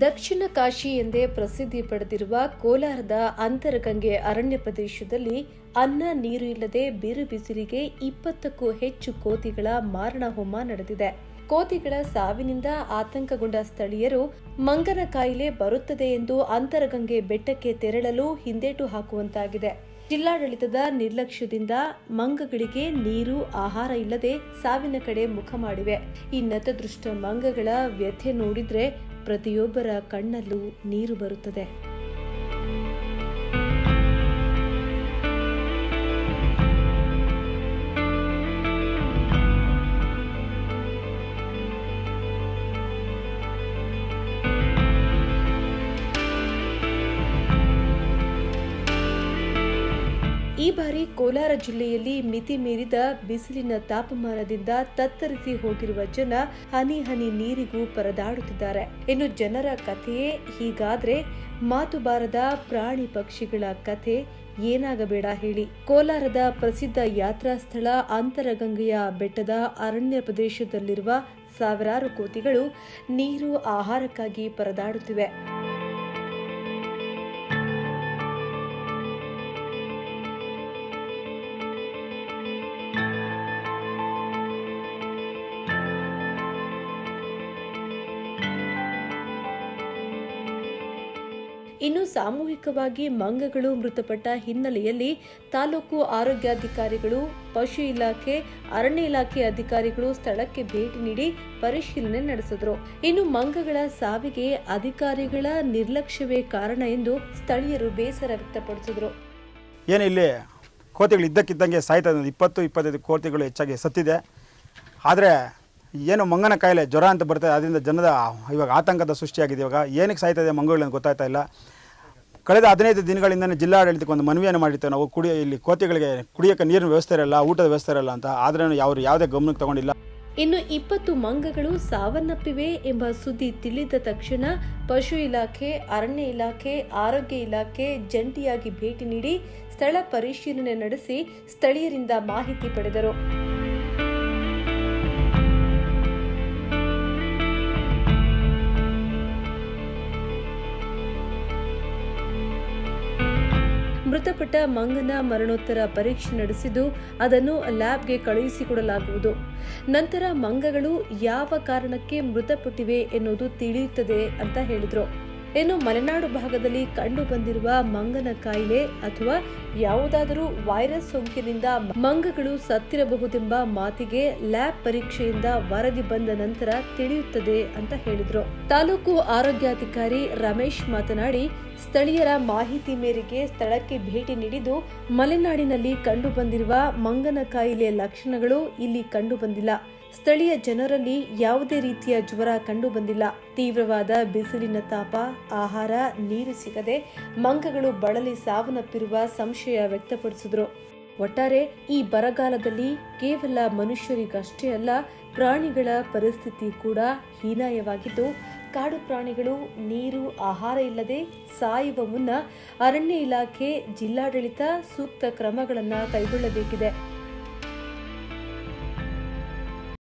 ದಕ್ಷಿಣ ಕಾಶಿ ಎಂದೇ ಪ್ರಸಿದ್ಧಿ ಪಡೆದಿರುವ ಕೋಲಾರದ ಅಂತರಗಂಗೆ ಅರಣ್ಯ ಪ್ರದೇಶದಲ್ಲಿ ಅನ್ನ ನೀರು ಇಲ್ಲದೆ ಬಿರು ಬಿಸಿಲಿಗೆ ಇಪ್ಪತ್ತಕ್ಕೂ ಹೆಚ್ಚು ಕೋತಿಗಳ ಮಾರಣ ಹೋಮ ನಡೆದಿದೆ. ಕೋತಿಗಳ ಸಾವಿನಿಂದ ಆತಂಕಗೊಂಡ ಸ್ಥಳೀಯರು ಮಂಗನ ಕಾಯಿಲೆ ಬರುತ್ತದೆ ಎಂದು ಅಂತರಗಂಗೆ ಬೆಟ್ಟಕ್ಕೆ ತೆರಳಲು ಹಿಂದೇಟು ಹಾಕುವಂತಾಗಿದೆ. ಜಿಲ್ಲಾಡಳಿತದ ನಿರ್ಲಕ್ಷ್ಯದಿಂದ ಮಂಗಗಳಿಗೆ ನೀರು, ಆಹಾರ ಇಲ್ಲದೆ ಸಾವಿನ ಕಡೆ ಮುಖ ಮಾಡಿವೆ. ಈ ನತದೃಷ್ಟ ಮಂಗಗಳ ವ್ಯಥೆ ನೋಡಿದ್ರೆ ಪ್ರತಿಯೊಬ್ಬರ ಕಣ್ಣಲ್ಲೂ ನೀರು ಬರುತ್ತದೆ. ಈ ಬಾರಿ ಕೋಲಾರ ಜಿಲ್ಲೆಯಲ್ಲಿ ಮಿತಿ ಮೀರಿದ ಬಿಸಿಲಿನ ತಾಪಮಾನದಿಂದ ತತ್ತರಿಸಿ ಹೋಗಿರುವ ಜನ ಹನಿ ಹನಿ ನೀರಿಗೂ ಪರದಾಡುತ್ತಿದ್ದಾರೆ. ಇನ್ನು ಜನರ ಕಥೆಯೇ ಹೀಗಾದ್ರೆ ಮಾತು ಬಾರದ ಪ್ರಾಣಿ ಪಕ್ಷಿಗಳ ಕಥೆ ಏನಾಗಬೇಡ ಹೇಳಿ. ಕೋಲಾರದ ಪ್ರಸಿದ್ಧ ಯಾತ್ರಾ ಸ್ಥಳ ಅಂತರಗಂಗೆಯ ಬೆಟ್ಟದ ಅರಣ್ಯ ಪ್ರದೇಶದಲ್ಲಿರುವ ಸಾವಿರಾರು ಕೋತಿಗಳು ನೀರು ಆಹಾರಕ್ಕಾಗಿ ಪರದಾಡುತ್ತಿವೆ. ಇನ್ನು ಸಾಮೂಹಿಕವಾಗಿ ಮಂಗಗಳು ಮೃತಪಟ್ಟ ಹಿನ್ನೆಲೆಯಲ್ಲಿ ತಾಲೂಕು ಆರೋಗ್ಯಾಧಿಕಾರಿಗಳು, ಪಶು ಇಲಾಖೆ, ಅರಣ್ಯ ಇಲಾಖೆ ಅಧಿಕಾರಿಗಳು ಸ್ಥಳಕ್ಕೆ ಭೇಟಿ ನೀಡಿ ಪರಿಶೀಲನೆ ನಡೆಸಿದ್ರು. ಇನ್ನು ಮಂಗಗಳ ಸಾವಿಗೆ ಅಧಿಕಾರಿಗಳ ನಿರ್ಲಕ್ಷ್ಯವೇ ಕಾರಣ ಎಂದು ಸ್ಥಳೀಯರು ಬೇಸರ ವ್ಯಕ್ತಪಡಿಸಿದ್ರು. ಏನಿಲ್ಲಿ ಕೋತಿಗಳು ಇದ್ದಕ್ಕಿದ್ದಂಗೆ ಸಾಯ್ತಾ ಇಪ್ಪತ್ತು, ಇಪ್ಪತ್ತೈದು ಕೋತಿಗಳು ಹೆಚ್ಚಾಗಿ ಸತ್ತಿದೆ. ಆದರೆ ಏನು ಮಂಗನ ಕಾಯಿಲೆ, ಜ್ವರ ಅಂತ ಬರ್ತದೆ, ಅದರಿಂದ ಜನದ ಇವಾಗ ಆತಂಕದ ಸೃಷ್ಟಿಯಾಗಿದೆ. ಇವಾಗ ಏನಕ್ಕೆ ಸಾಯ್ತಾ ಇದೆ ಮಂಗಗಳು ಅಂತ ಗೊತ್ತಾಗ್ತಾ ಇಲ್ಲ. ಕಳೆದ ಹದಿನೈದು ದಿನಗಳಿಂದನೇ ಜಿಲ್ಲಾಡಳಿತಕ್ಕೆ ಒಂದು ಮನವಿಯನ್ನು ಮಾಡಿರ್ತೇವೆ. ನಾವು ಕುಡಿಯ, ಇಲ್ಲಿ ಕೋತಿಗಳಿಗೆ ಕುಡಿಯೋಕ್ಕೆ ನೀರಿನ ವ್ಯವಸ್ಥೆ ಇರಲ್ಲ, ಊಟದ ವ್ಯವಸ್ಥೆ ಇರಲ್ಲ ಅಂತ. ಆದ್ರೂ ಅವರು ಯಾವುದೇ ಗಮನಕ್ಕೆ ತಗೊಂಡಿಲ್ಲ. ಇನ್ನು ಇಪ್ಪತ್ತು ಮಂಗಗಳು ಸಾವನ್ನಪ್ಪಿವೆ ಎಂಬ ಸುದ್ದಿ ತಿಳಿದ ತಕ್ಷಣ ಪಶು ಇಲಾಖೆ, ಅರಣ್ಯ ಇಲಾಖೆ, ಆರೋಗ್ಯ ಇಲಾಖೆ ಜಂಟಿಯಾಗಿ ಭೇಟಿ ನೀಡಿ ಸ್ಥಳ ಪರಿಶೀಲನೆ ನಡೆಸಿ ಸ್ಥಳೀಯರಿಂದ ಮಾಹಿತಿ ಪಡೆದರು. ಮೃತಪಟ್ಟ ಮಂಗನ ಮರಣೋತ್ತರ ಪರೀಕ್ಷೆ ನಡೆಸಿದ್ದು ಅದನ್ನು ಲ್ಯಾಬ್ಗೆ ಕಳುಹಿಸಿಕೊಡಲಾಗುವುದು. ನಂತರ ಮಂಗಗಳು ಯಾವ ಕಾರಣಕ್ಕೆ ಮೃತಪಟ್ಟಿವೆ ಎನ್ನುವುದು ತಿಳಿಯುತ್ತದೆ ಅಂತ ಹೇಳಿದ್ರು. ಇನ್ನು ಮಲೆನಾಡು ಭಾಗದಲ್ಲಿ ಕಂಡು ಬಂದಿರುವ ಮಂಗನ ಕಾಯಿಲೆ ಅಥವಾ ಯಾವುದಾದರೂ ವೈರಸ್ ಸೋಂಕಿನಿಂದ ಮಂಗಗಳು ಸತ್ತಿರಬಹುದೆಂಬ ಮಾತಿಗೆ ಲ್ಯಾಬ್ ಪರೀಕ್ಷೆಯಿಂದ ವರದಿ ಬಂದ ನಂತರ ತಿಳಿಯುತ್ತದೆ ಅಂತ ಹೇಳಿದ್ರು. ತಾಲೂಕು ಆರೋಗ್ಯಾಧಿಕಾರಿ ರಮೇಶ್ ಮಾತನಾಡಿ, ಸ್ಥಳೀಯರ ಮಾಹಿತಿ ಮೇರೆಗೆ ಸ್ಥಳಕ್ಕೆ ಭೇಟಿ ನೀಡಿದ್ದು, ಮಲೆನಾಡಿನಲ್ಲಿ ಕಂಡುಬಂದಿರುವ ಮಂಗನ ಕಾಯಿಲೆ ಲಕ್ಷಣಗಳು ಇಲ್ಲಿ ಕಂಡುಬಂದಿಲ್ಲ. ಸ್ಥಳೀಯ ಜನರಲ್ಲಿ ಯಾವುದೇ ರೀತಿಯ ಜ್ವರ ಕಂಡುಬಂದಿಲ್ಲ. ತೀವ್ರವಾದ ಬಿಸಿಲಿನ ತಾಪ, ಆಹಾರ, ನೀರು ಸಿಗದೆ ಮಂಗಗಳು ಬಳಲಿ ಸಾವನ್ನಪ್ಪಿರುವ ಸಂಶಯ ವ್ಯಕ್ತಪಡಿಸಿದ್ರು. ಒಟ್ಟಾರೆ ಈ ಬರಗಾಲದಲ್ಲಿ ಕೇವಲ ಮನುಷ್ಯರಿಗಷ್ಟೇ ಅಲ್ಲ, ಪ್ರಾಣಿಗಳ ಪರಿಸ್ಥಿತಿ ಕೂಡ ಹೀನಾಯವಾಗಿದ್ದು, ಕಾಡು ಪ್ರಾಣಿಗಳು ನೀರು, ಆಹಾರ ಇಲ್ಲದೆ ಸಾಯುವ ಮುನ್ನ ಅರಣ್ಯ ಇಲಾಖೆ ಜಿಲ್ಲಾಡಳಿತ ಸೂಕ್ತ ಕ್ರಮಗಳನ್ನು ಕೈಗೊಳ್ಳಬೇಕಿದೆ.